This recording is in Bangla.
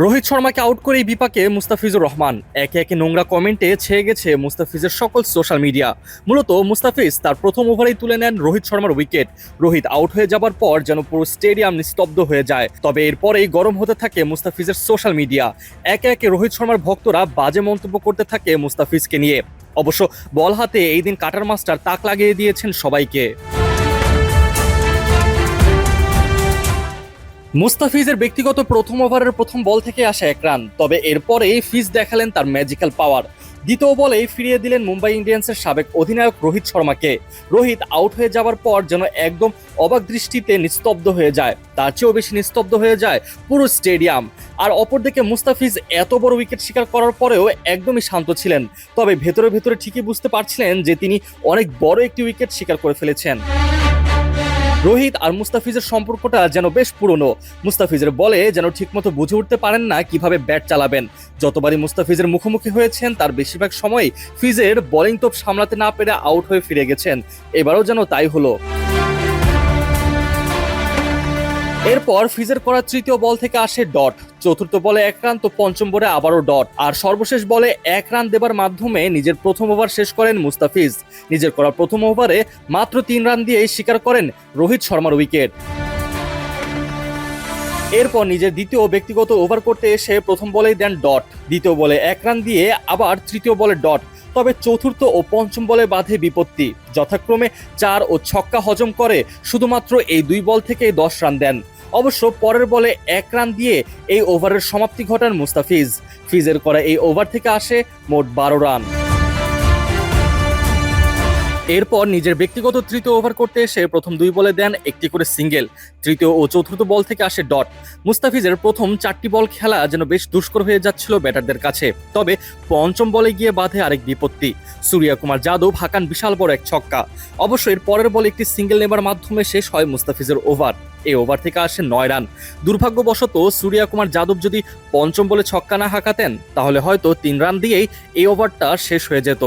রোহিত শর্মাকে আউট করেই বিপাকে মুস্তাফিজুর রহমান। একে একে নোংরা কমেন্টে ছেয়ে গেছে মুস্তাফিজের সকল সোশ্যাল মিডিয়া মূলত মুস্তাফিজ তার প্রথম ওভারেই তুলে নেন রোহিত শর্মার উইকেট রোহিত আউট হয়ে যাবার পর যেন পুরো স্টেডিয়াম নিস্তব্ধ হয়ে যায়। তবে এরপরেই গরম হতে থাকে মুস্তাফিজের সোশ্যাল মিডিয়া একে একে রোহিত শর্মার ভক্তরা বাজে মন্তব্য করতে থাকে মুস্তাফিজকে নিয়ে। অবশ্য বল হাতে এই দিন কাটার মাস্টার তাক লাগিয়ে দিয়েছেন সবাইকে। মুস্তাফিজের ব্যক্তিগত প্রথম ওভারের প্রথম বল থেকে আসা এক রান, তবে এরপরেই ফিজ দেখালেন তার ম্যাজিক্যাল পাওয়ার দ্বিতীয় বলেই ফিরিয়ে দিলেন মুম্বাই ইন্ডিয়ান্সের সাবেক অধিনায়ক রোহিত শর্মাকে। রোহিত আউট হয়ে যাওয়ার পর যেন একদম অবাক দৃষ্টিতে নিস্তব্ধ হয়ে যায়, তার চেয়েও বেশি নিস্তব্ধ হয়ে যায় পুরো স্টেডিয়াম। আর অপরদিকে মুস্তাফিজ এত বড় উইকেট শিকার করার পরেও একদমই শান্ত ছিলেন, তবে ভেতরে ভেতরে ঠিকই বুঝতে পারছিলেন যে তিনি অনেক বড় একটি উইকেট শিকার করে ফেলেছেন। রোহিত আর মুস্তাফিজের সম্পর্কটা যেন বেশ পুরনো। মুস্তাফিজের বলে যেন ঠিকমতো বুঝে উঠতে পারেন না কীভাবে ব্যাট চালাবেন। যতবারই মুস্তাফিজের মুখোমুখি হয়েছেন, তার বেশিরভাগ সময় ফিজের বোলিং তোপ সামলাতে না পেরে আউট হয়ে ফিরে গেছেন। এবারও যেন তাই হলো। এরপর ফিজের করা তৃতীয় বল থেকে আসে ডট। চতুর্থ বলে এক রান, তো পঞ্চম বলে আবারও ডট। আর সর্বশেষ বলে এক রান দেবার মাধ্যমে নিজের প্রথম ওভার শেষ করেন মুস্তাফিজ। নিজের করা প্রথম ওভারে মাত্র তিন রান দিয়ে স্বীকার করেন রোহিত শর্মার উইকেট। এরপর নিজের দ্বিতীয় ব্যক্তিগত ওভার করতে এসে প্রথম বলেই দেন ডট। দ্বিতীয় বলে এক রান দিয়ে আবার তৃতীয় বলে ডট। তবে চতুর্থ ও পঞ্চম বলে বাধে বিপত্তি। যথাক্রমে চার ও ছক্কা হজম করে শুধুমাত্র এই দুই বল থেকে দশ রান দেন। অবশ্য পরের বলে এক রান দিয়ে এই ওভারের সমাপ্তি ঘটান মুস্তাফিজ। ফিজের করা এই ওভার থেকে আসে মোট বারো রান। এরপর নিজের ব্যক্তিগত তৃতীয় ওভার করতে এসে প্রথম দুই বলে দেন একটি করে সিঙ্গেল। তৃতীয় ও চতুর্থ বল থেকে আসে ডট। মুস্তাফিজের প্রথম চারটি বল খেলা যেন বেশ দুষ্কর হয়ে যাচ্ছিল ব্যাটারদের কাছে। তবে পঞ্চম বলে গিয়ে বাধে আরেক বিপত্তি। সূর্যা কুমার যাদব হাকান বিশাল বড় এক ছক্কা। অবশ্য এর পরের বলে একটি সিঙ্গেল নেবার মাধ্যমে শেষ হয় মুস্তাফিজের ওভার। এই ওভার থেকে আসে নয় রান। দুর্ভাগ্যবশত সূর্যা কুমার যাদব যদি পঞ্চম বলে ছক্কা না হাঁকাতেন, তাহলে হয়তো তিন রান দিয়েই এই ওভারটা শেষ হয়ে যেত।